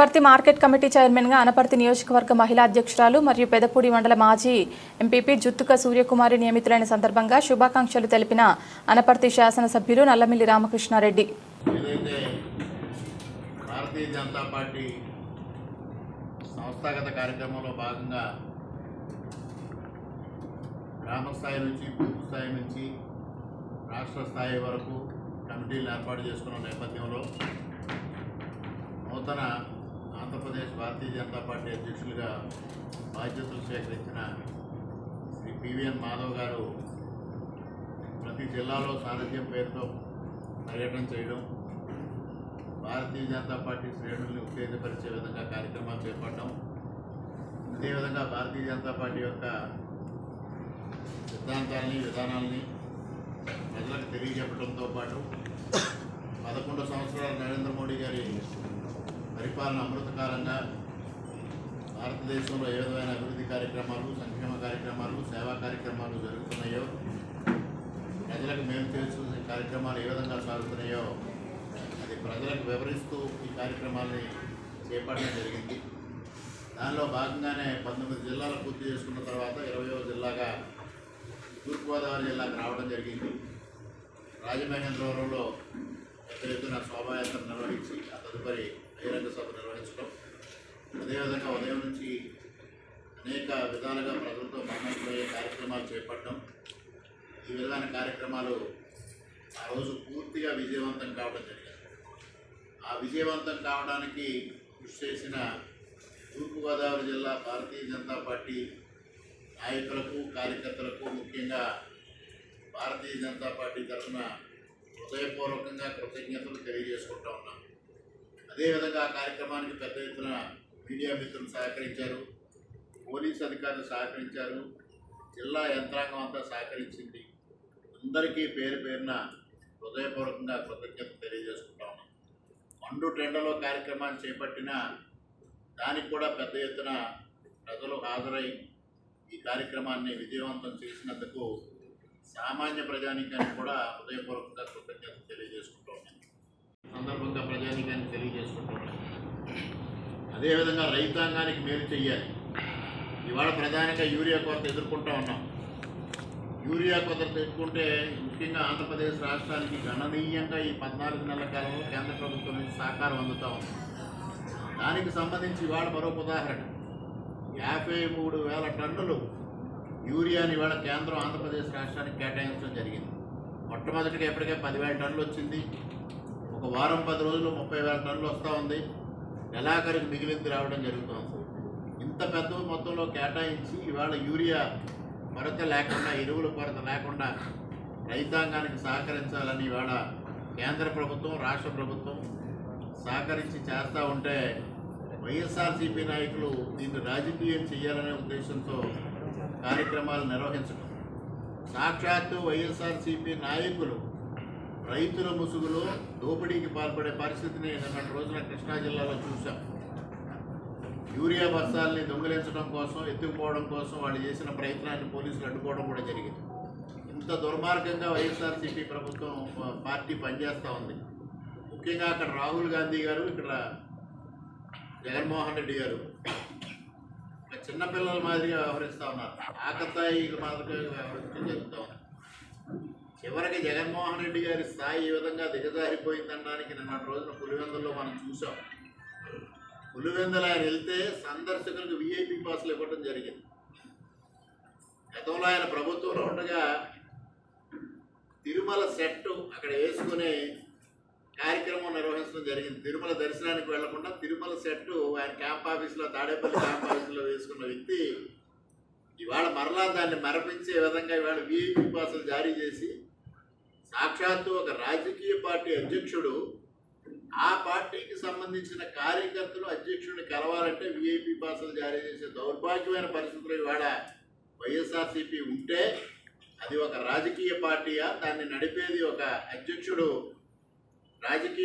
Anaparthi market committee చైర్మన్గా అనపర్తి నియోజకవర్గ మహిళా అధ్యక్షురాలు మరియు పెదపూడి మండల మాజీ ఎంపీపీ జుత్తుక సూర్యకుమారి నియమితులైన సందర్భంగా శుభాకాంక్షలు తెలిపిన అనపర్తి శాసనసభ్యులు నల్లమిల్లి రామకృష్ణారెడ్డి. భారతీయ జనతా పార్టీ సంస్థాగత కార్యక్రమంలో భాగంగా గ్రామ స్థాయి నుంచి బూత్ స్థాయి నుంచి రాష్ట్ర స్థాయి వరకు కమిటీలు ఏర్పాటు చేసుకున్న నేపథ్యంలో నూతన ఆంధ్రప్రదేశ్ భారతీయ జనతా పార్టీ అధ్యక్షులుగా బాధ్యతలు స్వీకరించిన శ్రీ పివిఎన్ మాధవ్ గారు ప్రతి జిల్లాలో సారథ్యం పేరుతో పర్యటన చేయడం భారతీయ జనతా పార్టీ శ్రేణుల్ని ఉత్తేజపరిచే విధంగా కార్యక్రమాలు చేపట్టడం అదేవిధంగా భారతీయ జనతా పార్టీ యొక్క సిద్ధాంతాలని విధానాలని ప్రజలకు తెలియజెప్పడంతో పాటు పదకొండు సంవత్సరాలు నరేంద్ర మోడీ గారి పరిపాలన అమృతకాలంగా భారతదేశంలో ఏ విధమైన అభివృద్ధి కార్యక్రమాలు సంక్షేమ కార్యక్రమాలు సేవా కార్యక్రమాలు జరుగుతున్నాయో ప్రజలకు మేము చేస్తున్న కార్యక్రమాలు ఏ విధంగా సాగుతున్నాయో అది ప్రజలకు వివరిస్తూ ఈ కార్యక్రమాల్ని చేపట్టడం జరిగింది. దానిలో భాగంగానే పంతొమ్మిది జిల్లాలు పూర్తి చేసుకున్న తర్వాత ఇరవయో జిల్లాగా తూర్పుగోదావరి జిల్లాకు రావడం జరిగింది. రాజమహేంద్రవరంలో పెద్ద ఎత్తున శోభాయాత్ర నిర్వహించి ఆ తదుపరి బహిరంగ సభ నిర్వహించడం. అదేవిధంగా ఉదయం నుంచి అనేక విధాలుగా ప్రజలతో మమేకమయ్యే కార్యక్రమాలు చేపట్టడం. ఈ విధమైన కార్యక్రమాలు ఆ రోజు పూర్తిగా విజయవంతం కావడం జరిగింది. ఆ విజయవంతం కావడానికి కృషి చేసిన తూర్పుగోదావరి జిల్లా భారతీయ జనతా పార్టీ నాయకులకు కార్యకర్తలకు ముఖ్యంగా భారతీయ జనతా పార్టీ తరఫున హృదయపూర్వకంగా కృతజ్ఞతలు తెలియజేసుకుంటా ఉన్నాం అదేవిధంగా ఆ కార్యక్రమానికి పెద్ద ఎత్తున మీడియా మిత్రులు సహకరించారు. పోలీస్ అధికారులు సహకరించారు. జిల్లా యంత్రాంగం అంతా సహకరించింది. అందరికీ పేరు పేరున హృదయపూర్వకంగా కృతజ్ఞత తెలియజేసుకుంటా ఉన్నాం. మండు టెండలో కార్యక్రమాన్ని చేపట్టిన దానికి కూడా పెద్ద ఎత్తున ప్రజలు హాజరై ఈ కార్యక్రమాన్ని విజయవంతం చేసినందుకు సామాన్య ప్రజానీకానికి కూడా హృదయపూర్వకంగా కృతజ్ఞత తెలియజేసుకుంటాం ఉన్నాను సందర్భంగా ప్రజానీకాన్ని తెలియజేసుకుంటూ ఉన్నాను అదేవిధంగా రైతాంగానికి మేలు చెయ్యాలి. ఇవాళ ప్రధానంగా యూరియా కొరత ఎదుర్కొంటూ ఉన్నాం. యూరియా కొరత ఎదుర్కొంటే ముఖ్యంగా ఆంధ్రప్రదేశ్ రాష్ట్రానికి గణనీయంగా ఈ పద్నాలుగు నెలల కాలంలో కేంద్ర ప్రభుత్వం నుంచి సహకారం అందుతూ ఉంది. దానికి సంబంధించి ఇవాళ మరొక ఉదాహరణ. యాభై మూడు వేల టన్నులు యూరియాని ఇవాళ కేంద్రం ఆంధ్రప్రదేశ్ రాష్ట్రానికి కేటాయించడం జరిగింది. మొట్టమొదటిగా ఎప్పటికే పదివేల టన్నులు వచ్చింది. ఒక వారం పది రోజులు ముప్పై వేల టన్నులు వస్తూ ఉంది. నెలాఖరికి మిగిలింది రావడం జరుగుతుంది. ఇంత పెద్ద మొత్తంలో కేటాయించి ఇవాళ యూరియా కొరత లేకుండా ఎరువుల కొరత లేకుండా రైతాంగానికి సహకరించాలని ఇవాళ కేంద్ర ప్రభుత్వం రాష్ట్ర ప్రభుత్వం సహకరించి చేస్తూ ఉంటే వైఎస్ఆర్సీపీ నాయకులు దీన్ని రాజకీయం చేయాలనే ఉద్దేశంతో కార్యక్రమాలు నిర్వహించడం. సాక్షాత్తు వైఎస్ఆర్సీపీ నాయకులు రైతుల ముసుగులో దోపిడీకి పాల్పడే పరిస్థితిని నిన్నటి రోజున కృష్ణా జిల్లాలో చూశాం. యూరియా బస్తాల్ని దొంగిలించడం కోసం ఎత్తుకుపోవడం కోసం వాళ్ళు చేసిన ప్రయత్నాన్ని పోలీసులు అడ్డుకోవడం కూడా జరిగింది. ఇంత దుర్మార్గంగా వైఎస్ఆర్సీపీ ప్రభుత్వం పార్టీ పనిచేస్తూ ఉంది. ముఖ్యంగా అక్కడ రాహుల్ గాంధీ గారు ఇక్కడ జగన్మోహన్ రెడ్డి గారు. ఇక్కడ చిన్నపిల్లల మాదిరిగా వ్యవహరిస్తూ ఉన్నారు. ఆకతాయి మాదిరిగా వ్యవహరించడం జరుగుతూ ఉంది చివరికి జగన్మోహన్ రెడ్డి గారి స్థాయి ఈ విధంగా దిగజారిపోయిందనడానికి నిన్నటి రోజున పులివెందుల్లో మనం చూసాం పులివెందులు ఆయన వెళ్తే సందర్శకులకు విఐపి పాసులు ఇవ్వడం జరిగింది. గతంలో ఆయన ప్రభుత్వంలో ఉండగా తిరుమల సెట్ అక్కడ వేసుకునే కార్యక్రమం నిర్వహించడం జరిగింది. తిరుమల దర్శనానికి వెళ్ళకుండా తిరుమల సెట్ ఆయన క్యాంప్ ఆఫీస్లో తాడేపల్లి క్యాంప్ ఆఫీస్లో వేసుకున్న వ్యక్తి ఇవాళ మరలా దాన్ని మరపించే విధంగా ఇవాళ వీఐపీ పాసులు జారీ చేసి సాక్షాత్తు ఒక రాజకీయ పార్టీ అధ్యక్షుడు ఆ పార్టీకి సంబంధించిన కార్యకర్తలు అధ్యక్షుడిని కలవాలంటే విఐపి పాసులు జారీ చేసే దౌర్భాగ్యమైన పరిస్థితులు ఇవాళ వైఎస్ఆర్సీపీ ఉంటే అది ఒక రాజకీయ పార్టీయా? దాన్ని నడిపేది ఒక అధ్యక్షుడు రాజకీయ